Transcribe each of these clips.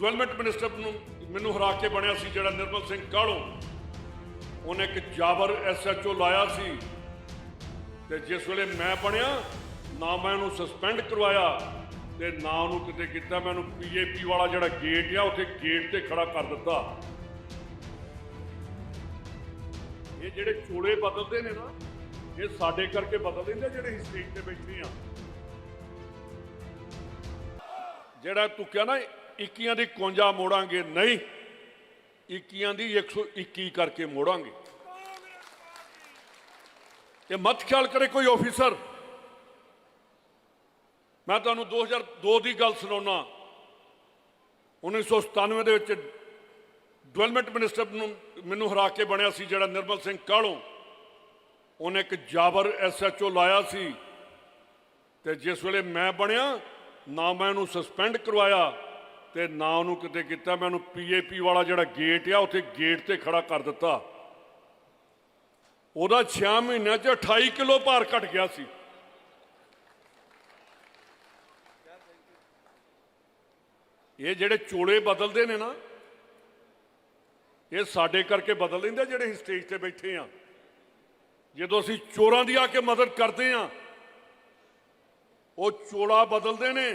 Development minister ਨੂੰ ਮੈਨੂੰ ਹਰਾ ਕੇ ਬਣਿਆ ਸੀ ਜਿਹੜਾ ਨਿਰਮਲ ਸਿੰਘ ਕਾਹਲੋਂ? ਉਹਨੇ ਇੱਕ ਜਾਬਰ ਐਸਐਚਓ ਲਾਇਆ ਸੀ ਤੇ ਜਿਸ ਵੇਲੇ ਮੈਂ ਬਣਿਆ, ਨਾ ਮੈਂ ਉਹਨੂੰ ਸਸਪੈਂਡ ਕਰਵਾਇਆ ਤੇ ਨਾ ਉਹਨੂੰ ਕਿਤੇ ਕੀਤਾ, ਮੈਂ ਉਹਨੂੰ ਪੀਏਪੀ ਵਾਲਾ ਜਿਹੜਾ ਗੇਟ ਆ, ਉੱਥੇ ਗੇਟ ਤੇ ਖੜਾ ਕਰ ਦਿੱਤਾ। ਇਹ ਜਿਹੜੇ ਚੋਲੇ ਬਦਲਦੇ ਨੇ ਨਾ, ਇਹ ਸਾਡੇ ਕਰਕੇ ਬਦਲਦੇ ਨੇ ਜਿਹੜੇ ਅਸੀਂ ਸਟੇਜ ਤੇ ਬੈਠੇ ਆ। ਜਿਹੜਾ ਤੂੰ ਕਿਹਾ ਨਾ 21 ਦੀ 51 ਮੋੜਾਂਗੇ ਨਹੀਂ 21 ਦੀ 121 ਕਰਕੇ ਮੋੜਾਂਗੇ। ਇਹ ਮਤ ਖਿਆਲ ਕਰੇ ਕੋਈ ਆਫੀਸਰ ਮੈਂ ਤੁਹਾਨੂੰ 2002 ਦੀ ਗੱਲ ਸੁਣਾਉਣਾ 1997 ਦੇ ਵਿੱਚ ਡਿਵੈਲਪਮੈਂਟ ਮਿਨਿਸਟਰ ਨੂੰ ਮੈਨੂੰ ਹਰਾ ਕੇ ਬਣਿਆ ਸੀ ਜਿਹੜਾ ਨਿਰਮਲ ਸਿੰਘ ਕਾਹਲੋਂ। ਉਹਨੇ ਇੱਕ ਜਾਬਰ ਐਸਐਚਓ ਲਾਇਆ ਸੀ। ਤੇ ਜਿਸ ਵੇਲੇ ਮੈਂ ਬਣਿਆ, ਨਾ ਮੈਂ ਉਹਨੂੰ ਸਸਪੈਂਡ ਕਰਵਾਇਆ। ਤੇ ਨਾ ਉਹਨੂੰ ਕਿਤੇ ਕੀਤਾ, ਮੈਂ ਉਹਨੂੰ ਪੀਏਪੀ ਵਾਲਾ ਜਿਹੜਾ ਗੇਟ ਆ, ਉੱਥੇ ਗੇਟ ਤੇ ਖੜਾ ਕਰ ਦਿੱਤਾ। ਉਹਦਾ 6 ਮਹੀਨਿਆਂ 'ਚ 28 ਕਿਲੋ ਭਾਰ ਘਟ ਗਿਆ ਸੀ। ਇਹ ਜਿਹੜੇ ਚੋਲੇ ਬਦਲਦੇ ਨੇ ਨਾ, ਇਹ ਸਾਡੇ ਕਰਕੇ ਬਦਲ ਲੈਂਦੇ ਜਿਹੜੇ ਅਸੀਂ ਸਟੇਜ ਤੇ ਬੈਠੇ ਆ। ਜਦੋਂ ਅਸੀਂ ਚੋਰਾਂ ਦੀ ਆ ਕੇ ਮਦਦ ਕਰਦੇ ਆ, ਉਹ ਚੋਲਾ ਬਦਲਦੇ ਨੇ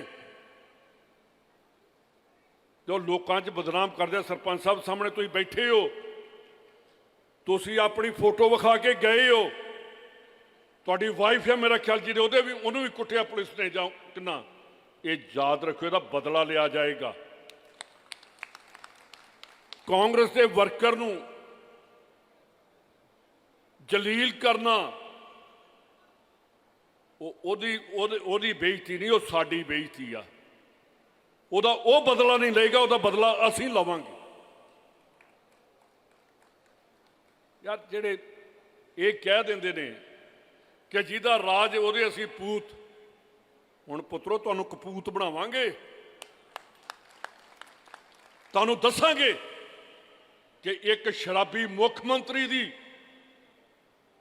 ਉਹ ਲੋਕਾਂ 'ਚ ਬਦਨਾਮ ਕਰਦੇ ਆ, ਸਰਪੰਚ ਸਾਹਿਬ ਸਾਹਮਣੇ ਤੁਸੀਂ ਬੈਠੇ ਹੋ। ਤੁਸੀਂ ਆਪਣੀ ਫੋਟੋ ਵਿਖਾ ਕੇ ਗਏ ਹੋ। ਤੁਹਾਡੀ ਵਾਈਫ ਹੈ ਮੇਰਾ ਖਿਆਲ ਜੀ ਉਹਦੇ ਵੀ ਉਹਨੂੰ ਵੀ ਕੁੱਟਿਆ ਪੁਲਿਸ ਨੇ ਜਾਂ ਕਿੰਨਾ। ਇਹ ਯਾਦ ਰੱਖਿਓ ਇਹਦਾ ਬਦਲਾ ਲਿਆ ਜਾਏਗਾ। ਕਾਂਗਰਸ ਦੇ ਵਰਕਰ ਨੂੰ ਜਲੀਲ ਕਰਨਾ ਉਹ ਉਹਦੀ ਉਹਦੀ ਬੇਇੱਜ਼ਤੀ ਨਹੀਂ ਉਹ ਸਾਡੀ ਬੇਇੱਜ਼ਤੀ ਆ। ਉਹਦਾ ਉਹ ਬਦਲਾ ਨਹੀਂ ਲਏਗਾ, ਉਹਦਾ ਬਦਲਾ ਅਸੀਂ ਲਵਾਂਗੇ। ਯਾਰ ਜਿਹੜੇ ਇਹ ਕਹਿ ਦਿੰਦੇ ਨੇ ਕਿ ਜਿਹਦਾ ਰਾਜ ਉਹਦੇ ਅਸੀਂ ਪੂਤ, ਹੁਣ ਪੁੱਤਰੋ ਤੁਹਾਨੂੰ ਕਪੂਤ ਬਣਾਵਾਂਗੇ। ਤੁਹਾਨੂੰ ਦੱਸਾਂਗੇ ਕਿ ਇੱਕ ਸ਼ਰਾਬੀ ਮੁੱਖ ਮੰਤਰੀ ਦੀ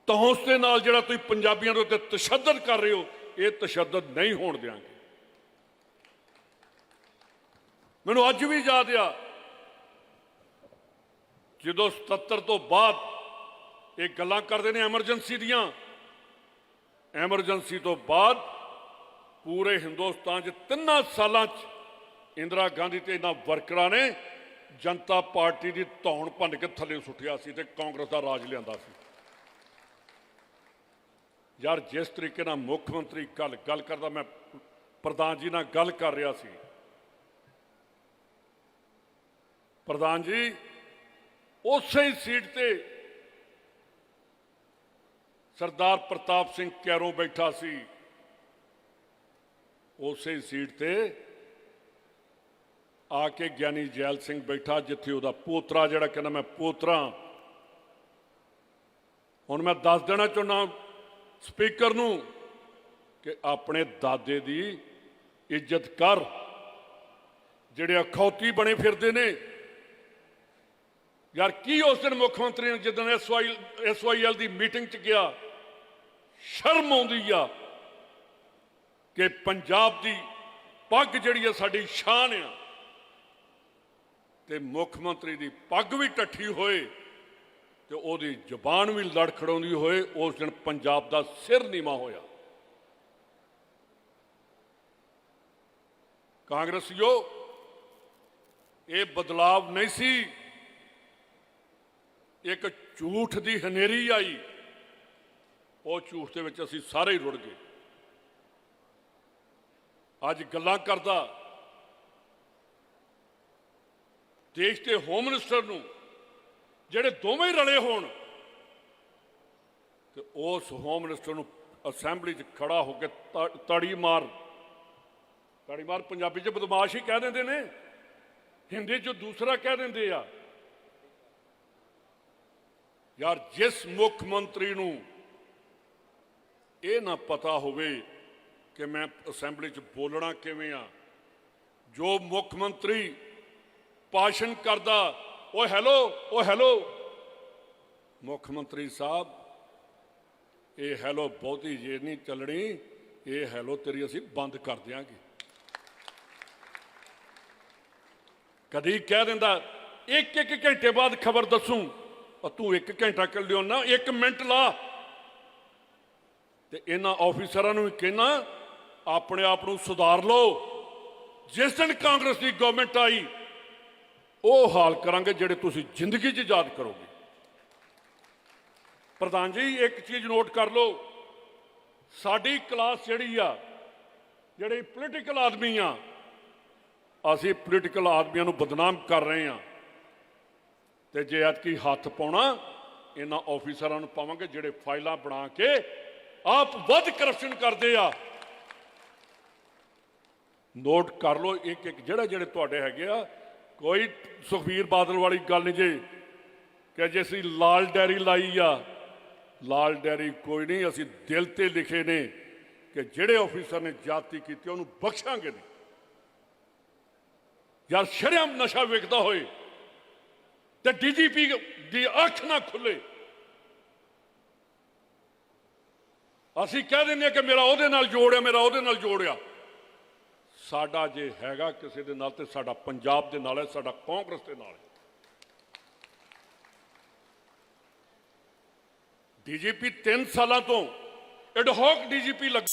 ਤਹੌਂਸ ਦੇ ਨਾਲ ਜਿਹੜਾ ਤੁਸੀਂ ਪੰਜਾਬੀਆਂ ਦੇ ਉੱਤੇ ਤਸ਼ੱਦਦ ਕਰ ਰਹੇ ਹੋ, ਇਹ ਤਸ਼ੱਦਦ ਨਹੀਂ ਹੋਣ ਦਿਆਂਗੇ। ਮੈਨੂੰ ਅੱਜ ਵੀ ਯਾਦ ਆ, ਜਦੋਂ 77 ਤੋਂ ਬਾਅਦ ਇਹ ਗੱਲਾਂ ਕਰਦੇ ਨੇ ਐਮਰਜੈਂਸੀ ਦੀਆਂ। ਐਮਰਜੈਂਸੀ ਤੋਂ ਬਾਅਦ ਪੂਰੇ ਹਿੰਦੁਸਤਾਨ 'ਚ ਤਿੰਨਾਂ ਸਾਲਾਂ 'ਚ ਇੰਦਰਾ ਗਾਂਧੀ ਤੇ ਇਹਨਾਂ ਵਰਕਰਾਂ ਨੇ ਜਨਤਾ ਪਾਰਟੀ ਦੀ ਧੌਣ ਭੰਨ ਕੇ ਥੱਲੇ ਸੁੱਟਿਆ ਸੀ ਤੇ ਕਾਂਗਰਸ ਦਾ ਰਾਜ ਲਿਆਂਦਾ ਸੀ। ਯਾਰ, ਜਿਸ ਤਰੀਕੇ ਨਾਲ ਮੁੱਖ ਮੰਤਰੀ ਕੱਲ ਗੱਲ ਕਰਦਾ, ਮੈਂ ਪ੍ਰਧਾਨ ਜੀ ਨਾਲ ਗੱਲ ਕਰ ਰਿਹਾ ਸੀ। ਪ੍ਰਧਾਨ ਜੀ, ਉਸੇ ਹੀ ਸੀਟ ਤੇ ਸਰਦਾਰ ਪ੍ਰਤਾਪ ਸਿੰਘ ਕੈਰੋਂ ਬੈਠਾ ਸੀ। ਉਸੇ ਹੀ ਸੀਟ ਤੇ ਆ ਕੇ ਗਿਆਨੀ ਜੈਲ ਸਿੰਘ ਬੈਠਾ, ਜਿੱਥੇ ਉਹਦਾ ਪੋਤਰਾ, ਜਿਹੜਾ ਕਹਿੰਦਾ ਮੈਂ ਪੋਤਰਾ। ਹੁਣ ਮੈਂ ਦੱਸ ਦੇਣਾ ਚਾਹੁੰਦਾ ਸਪੀਕਰ ਨੂੰ ਕਿ ਆਪਣੇ ਦਾਦੇ ਦੀ ਇੱਜ਼ਤ ਕਰ, ਜਿਹੜੇ ਅਖੌਤੀ ਬਣੇ ਫਿਰਦੇ ਨੇ। ਯਾਰ ਕੀ ਉਸ ਦਿਨ ਮੁੱਖ ਮੰਤਰੀ ਨੇ ਜਦੋਂ ਐਸਵਾਈ ਐਸਵਾਈਐਲ ਦੀ ਮੀਟਿੰਗ 'ਚ ਗਿਆ, ਸ਼ਰਮ ਆਉਂਦੀ ਆ ਕਿ ਪੰਜਾਬ ਦੀ ਪੱਗ ਜਿਹੜੀ ਆ ਸਾਡੀ ਸ਼ਾਨ ਆ ਤੇ ਮੁੱਖ ਮੰਤਰੀ ਦੀ ਪੱਗ ਵੀ ਟੱਠੀ ਹੋਏ ਤੇ ਉਹਦੀ ਜ਼ੁਬਾਨ ਵੀ ਲੜਖੜਾਉਂਦੀ ਹੋਏ, ਉਸ ਦਿਨ ਪੰਜਾਬ ਦਾ ਸਿਰ ਨੀਵਾ ਹੋਇਆ। ਕਾਂਗਰਸੀਓ, ਇਹ ਬਦਲਾਵ ਨਹੀਂ ਸੀ ਇੱਕ ਝੂਠ ਦੀ ਹਨੇਰੀ ਆਈ, ਉਹ ਝੂਠ ਦੇ ਵਿੱਚ ਅਸੀਂ ਸਾਰੇ ਹੀ ਰੁੜ ਗਏ। ਅੱਜ ਗੱਲਾਂ ਕਰਦਾ ਦੇਸ਼ ਦੇ ਹੋਮ ਮਿਨਿਸਟਰ ਨੂੰ, ਜਿਹੜੇ ਦੋਵੇਂ ਰਲੇ ਹੋਣ, ਤੇ ਉਸ ਹੋਮ ਮਿਨਿਸਟਰ ਨੂੰ ਅਸੈਂਬਲੀ 'ਚ ਖੜਾ ਹੋ ਕੇ ਤ- ਤੜੀ ਮਾਰ। ਤੜੀ ਮਾਰ ਪੰਜਾਬੀ 'ਚ ਬਦਮਾਸ਼ ਹੀ ਕਹਿ ਦਿੰਦੇ ਨੇ, ਹਿੰਦੀ 'ਚ ਦੂਸਰਾ ਕਹਿ ਦਿੰਦੇ ਆ। ਯਾਰ ਜਿਸ ਮੁੱਖ ਮੰਤਰੀ ਨੂੰ ਇਹ ਨਾ ਪਤਾ ਹੋਵੇ ਕਿ ਮੈਂ ਅਸੈਂਬਲੀ 'ਚ ਬੋਲਣਾ ਕਿਵੇਂ ਆ, ਜੋ ਮੁੱਖ ਮੰਤਰੀ ਭਾਸ਼ਣ ਕਰਦਾ ਓ ਹੈਲੋ ਓ ਹੈਲੋ। ਮੁੱਖ ਮੰਤਰੀ ਸਾਹਿਬ, ਇਹ ਹੈਲੋ ਬਹੁਤੀ ਜੇ ਨਹੀਂ ਚੱਲਣੀ, ਇਹ ਹੈਲੋ ਤੇਰੀ ਅਸੀਂ ਬੰਦ ਕਰ ਦਿਆਂਗੇ। ਕਦੀ ਕਹਿ ਦਿੰਦਾ ਇੱਕ ਇੱਕ ਘੰਟੇ ਬਾਅਦ ਖਬਰ ਦੱਸੂ ਉਹ ਤੂੰ ਇੱਕ ਘੰਟਾ ਕਰ ਲਿਓ ਨਾ, ਇੱਕ ਮਿੰਟ ਲਾ। ਤੇ ਇਹਨਾਂ ਆਫੀਸਰਾਂ ਨੂੰ ਵੀ ਕਹਿਣਾ, ਆਪਣੇ ਆਪ ਨੂੰ ਸੁਧਾਰ ਲਓ। ਜਿਸ ਦਿਨ ਕਾਂਗਰਸ ਦੀ ਗਵਰਨਮੈਂਟ ਆਈ, ਉਹ ਹਾਲ ਕਰਾਂਗੇ ਜਿਹੜੇ ਤੁਸੀਂ ਜ਼ਿੰਦਗੀ 'ਚ ਯਾਦ ਕਰੋਗੇ। ਪ੍ਰਧਾਨ ਜੀ, ਇੱਕ ਚੀਜ਼ ਨੋਟ ਕਰ ਲਓ। ਸਾਡੀ ਕਲਾਸ ਜਿਹੜੀ ਆ, ਜਿਹੜੇ ਪੋਲੀਟੀਕਲ ਆਦਮੀ ਆ, ਅਸੀਂ ਪੋਲੀਟੀਕਲ ਆਦਮੀਆਂ ਨੂੰ ਬਦਨਾਮ ਕਰ ਰਹੇ ਆ। ਤੇ ਜੇ ਐਤਕੀ ਹੱਥ ਪਾਉਣਾ, ਇਹਨਾਂ ਆਫੀਸਰਾਂ ਨੂੰ ਪਾਵਾਂਗੇ ਜਿਹੜੇ ਫਾਈਲਾਂ ਬਣਾ ਕੇ ਆਪ ਵੱਧ ਕਰਪਸ਼ਨ ਕਰਦੇ ਆ। ਨੋਟ ਕਰ ਲਓ, ਇੱਕ ਇੱਕ ਜਿਹੜਾ ਜਿਹੜੇ ਤੁਹਾਡੇ ਹੈਗੇ ਆ, ਕੋਈ ਸੁਖਬੀਰ ਬਾਦਲ ਵਾਲੀ ਗੱਲ ਨਹੀਂ ਜੇ, ਕਿ ਜੇ ਅਸੀਂ ਲਾਲ ਡੈਰੀ ਲਾਈ ਆ, ਲਾਲ ਡੈਰੀ ਕੋਈ ਨਹੀਂ, ਅਸੀਂ ਦਿਲ ਤੇ ਲਿਖੇ ਨੇ ਕਿ ਜਿਹੜੇ ਆਫੀਸਰ ਨੇ ਜਾਤੀ ਕੀਤੀ, ਉਹਨੂੰ ਬਖਸ਼ਾਂਗੇ ਨਹੀਂ। ਯਾਰ ਸ਼ਰਮ ਨਸ਼ਾ ਵੇਖਦਾ ਹੋਏ ਤੇ ਡੀਜੀਪੀ ਦੀ ਅੱਖ ਨਾ ਖੁੱਲੇ। ਅਸੀਂ ਕਹਿ ਦਿੰਦੇ ਹਾਂ ਕਿ ਮੇਰਾ ਉਹਦੇ ਨਾਲ ਜੋੜਿਆ ਮੇਰਾ ਉਹਦੇ ਨਾਲ ਜੋੜਿਆ ਸਾਡਾ ਜੇ ਹੈਗਾ ਕਿਸੇ ਦੇ ਨਾਲ ਤੇ ਸਾਡਾ ਪੰਜਾਬ ਦੇ ਨਾਲ ਹੈ, ਸਾਡਾ ਕਾਂਗਰਸ ਦੇ ਨਾਲ ਹੈ। ਡੀਜੀਪੀ 3 ਸਾਲਾਂ ਤੋਂ ਐਡਹੌਕ ਡੀਜੀਪੀ ਲੱਗ